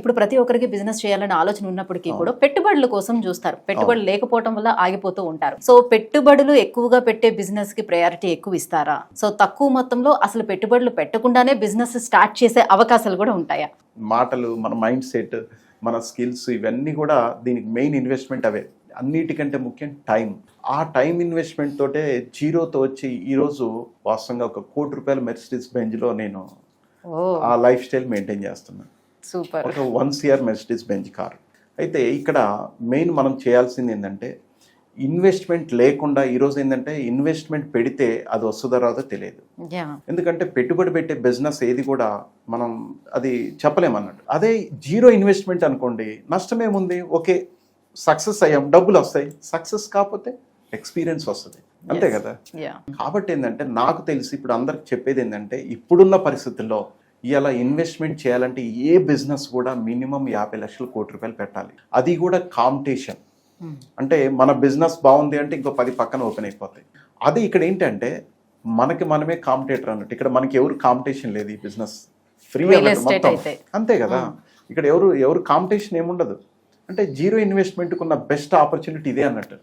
ఇప్పుడు ప్రతి ఒక్కరికి బిజినెస్ చేయాలనే ఆలోచన ఉన్నప్పటికీ కూడా పెట్టుబడుల కోసం చూస్తారు. పెట్టుబడులు లేకపోవడం వల్ల ఆగిపోతూ ఉంటారు. సో పెట్టుబడులు ఎక్కువగా పెట్టే బిజినెస్కి ప్రయారిటీ ఎక్కువ ఇస్తారా? సో తక్కువ మొత్తంలో అసలు పెట్టుబడులు పెట్టకుండానే బిజినెస్ స్టార్ట్ చేసే అవకాశాలు కూడా ఉంటాయా? మాటలు మన మైండ్ సెట్ మన స్కిల్స్ ఇవన్నీ కూడా దీనికి మెయిన్ ఇన్వెస్ట్మెంట్ అవే. అన్నిటికంటే ముఖ్యం టైం ఆ టైం ఇన్వెస్ట్మెంట్ తోటే జీరోతో వచ్చి ఈరోజు వాస్తవంగా ఒక కోటి రూపాయల మెర్సిడీస్ బెంజ్లో నేను ఆ లైఫ్ స్టైల్ మెయింటైన్ చేస్తున్నాను సూపర్. ఒక one CR Mercedes Benz car. అయితే ఇక్కడ మెయిన్ మనం చేయాల్సింది ఏంటంటే ఇన్వెస్ట్మెంట్ లేకుండా ఈరోజు ఏంటంటే ఇన్వెస్ట్మెంట్ పెడితే అది వస్తుందో రాదో తెలియదు. ఎందుకంటే పెట్టుబడి పెట్టే బిజినెస్ ఏది కూడా మనం అది చెప్పలేమన్నట్టు అదే జీరో ఇన్వెస్ట్మెంట్ అనుకోండి నష్టమేముంది ఓకే సక్సెస్ అయ్యాం డబ్బులు వస్తాయి. సక్సెస్ కాకపోతే ఎక్స్పీరియన్స్ వస్తుంది. అంతే. కదా? కాబట్టి ఏంటంటే నాకు తెలిసి ఇప్పుడు అందరికి చెప్పేది ఏంటంటే ఇప్పుడున్న పరిస్థితుల్లో ఇలా ఇన్వెస్ట్మెంట్ చేయాలంటే ఏ బిజినెస్ కూడా మినిమం యాభై లక్షల కోటి రూపాయలు పెట్టాలి. అది కూడా కాంపిటీషన్ అంటే మన బిజినెస్ బాగుంది అంటే ఇంకో పది పక్కన ఓపెన్ అయిపోతాయి. అది ఇక్కడ ఏంటంటే మనకి మనమే కాంపిటేటర్ అన్నట్టు. ఇక్కడ మనకి ఎవరు కాంపిటీషన్ లేదు ఈ బిజినెస్ ఫ్రీ అయితే. అంతే కదా? ఇక్కడ ఎవరు ఎవరు కాంపిటీషన్ ఏముండదు. అంటే జీరో ఇన్వెస్ట్మెంట్కి ఉన్న బెస్ట్ ఆపర్చునిటీ ఇదే అన్నట్టు.